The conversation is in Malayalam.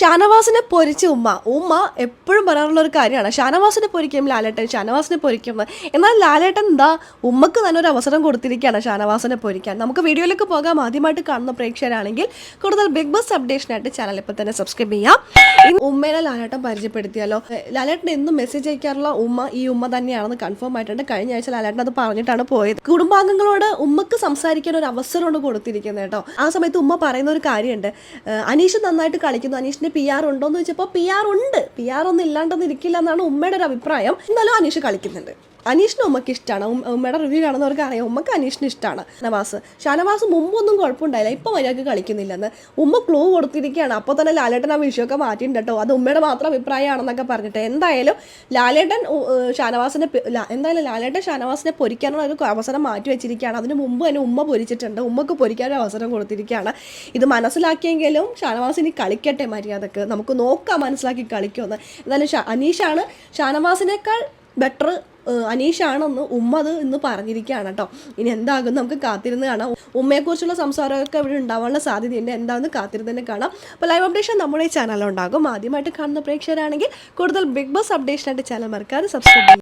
ഷാനവാസിനെ പൊരിച്ച ഉമ്മ. ഉമ്മ എപ്പോഴും പറയാറുള്ള ഒരു കാര്യമാണ്. ഷാനവാസിനെ പൊരിക്കും ലാലേട്ടൻ ഷാനവാസിനെ പൊരിക്കും. എന്നാൽ ലാലേട്ടൻ എന്താ ഉമ്മക്ക് തന്നെ ഒരു അവസരം കൊടുത്തിരിക്കുകയാണ് ഷാനവാസിനെ പൊരിക്കാൻ. നമുക്ക് വീഡിയോയിലേക്ക് പോകാം. ആദ്യമായിട്ട് കാണുന്ന പ്രേക്ഷകരാണെങ്കിൽ കൂടുതൽ ബിഗ് ബോസ് അപ്ഡേഷനായിട്ട് ചാനൽ ഇപ്പോൾ തന്നെ സബ്സ്ക്രൈബ് ചെയ്യാം. ഉമ്മേനെ ലാലേട്ടൻ പരിചയപ്പെടുത്തിയാലോ? ലാലേട്ടൻ എന്നും മെസ്സേജ് അയക്കാറുള്ള ഉമ്മ ഈ ഉമ്മ തന്നെയാണെന്ന് കൺഫേം ആയിട്ടുണ്ട്. കഴിഞ്ഞ ആഴ്ച ലാലേട്ടൻ അത് പറഞ്ഞിട്ടാണ് പോയത്. കുടുംബാംഗങ്ങളോട് ഉമ്മക്ക് സംസാരിക്കാൻ ഒരു അവസരമാണ് കൊടുത്തിരിക്കുന്നത് കേട്ടോ. ആ സമയത്ത് ഉമ്മ പറയുന്ന ഒരു കാര്യമുണ്ട്. അനീഷ് നന്നായിട്ട് കളിക്കുന്നു. അനീഷിന് പി ആർ ഉണ്ടോ എന്ന് ചോദിച്ചപ്പോൾ പി ആർ ഉണ്ട്. പി ആർ ഒന്നും ഇല്ലാണ്ടൊന്നും ഇരിക്കില്ല എന്നാണ് ഉമ്മയുടെ ഒരു അഭിപ്രായം. എന്നാലും അനീഷ് കളിക്കുന്നുണ്ട്. അനീഷിന് ഉമ്മക്ക് ഇഷ്ടമാണ് ഉമ്മയുടെ റിവ്യൂ കാണുന്നവർക്ക് അറിയാം ഉമ്മക്ക് അനീഷിന് ഇഷ്ടമാണ് ഷാനവാസ്. ഷാനവാസ് മുമ്പൊന്നും കുഴപ്പമുണ്ടായില്ല. ഇപ്പം മര്യാദയ്ക്ക് കളിക്കുന്നില്ലെന്ന്. ഉമ്മ ക്ലൂ കൊടുത്തിരിക്കുകയാണ്. അപ്പോൾ തന്നെ ലാലേട്ടൻ ആ വിഷയമൊക്കെ മാറ്റിയിട്ടുണ്ട് കേട്ടോ. അത് ഉമ്മയുടെ മാത്രം അഭിപ്രായമാണെന്നൊക്കെ പറഞ്ഞിട്ട്. എന്തായാലും ലാലേട്ടൻ ഷാനവാസിനെ എന്തായാലും ലാലേട്ടൻ ഷാനവാസിനെ പൊരിക്കാനുള്ള ഒരു അവസരം മാറ്റി വെച്ചിരിക്കുകയാണ്. അതിന് മുമ്പ് തന്നെ ഉമ്മ പൊരിച്ചിട്ടുണ്ട്. ഉമ്മക്ക് പൊരിക്കാൻ ഒരു അവസരം കൊടുത്തിരിക്കുകയാണ്. ഇത് മനസ്സിലാക്കിയെങ്കിലും ഷാനവാസ് ഇനി കളിക്കട്ടെ മര്യാദയ്ക്ക്. നമുക്ക് നോക്കാം മനസ്സിലാക്കി കളിക്കുമെന്ന്. എന്തായാലും അനീഷാണ് ഷാനവാസിനേക്കാൾ ബെറ്റർ അനീഷാണെന്ന് ഉമ്മ അത് ഇന്ന് പറഞ്ഞിരിക്കുകയാണ് കേട്ടോ. ഇനി എന്താകും നമുക്ക് കാത്തിരുന്ന് കാണാം. ഉമ്മയെക്കുറിച്ചുള്ള സംസാരമൊക്കെ ഇവിടെ ഉണ്ടാവാനുള്ള സാധ്യതയുണ്ട് എന്താണെന്ന് കാത്തിരുന്ന് തന്നെ കാണാം. അപ്പോൾ ലൈവ് അപ്ഡേഷൻ നമ്മുടെ ഈ ചാനലുണ്ടാകും ആദ്യമായിട്ട് കാണുന്ന പ്രേക്ഷകരാണെങ്കിൽ കൂടുതൽ ബിഗ് ബോസ് അപ്ഡേഷനായിട്ട് ചാനൽ മറക്കാതെ സബ്സ്ക്രൈബ്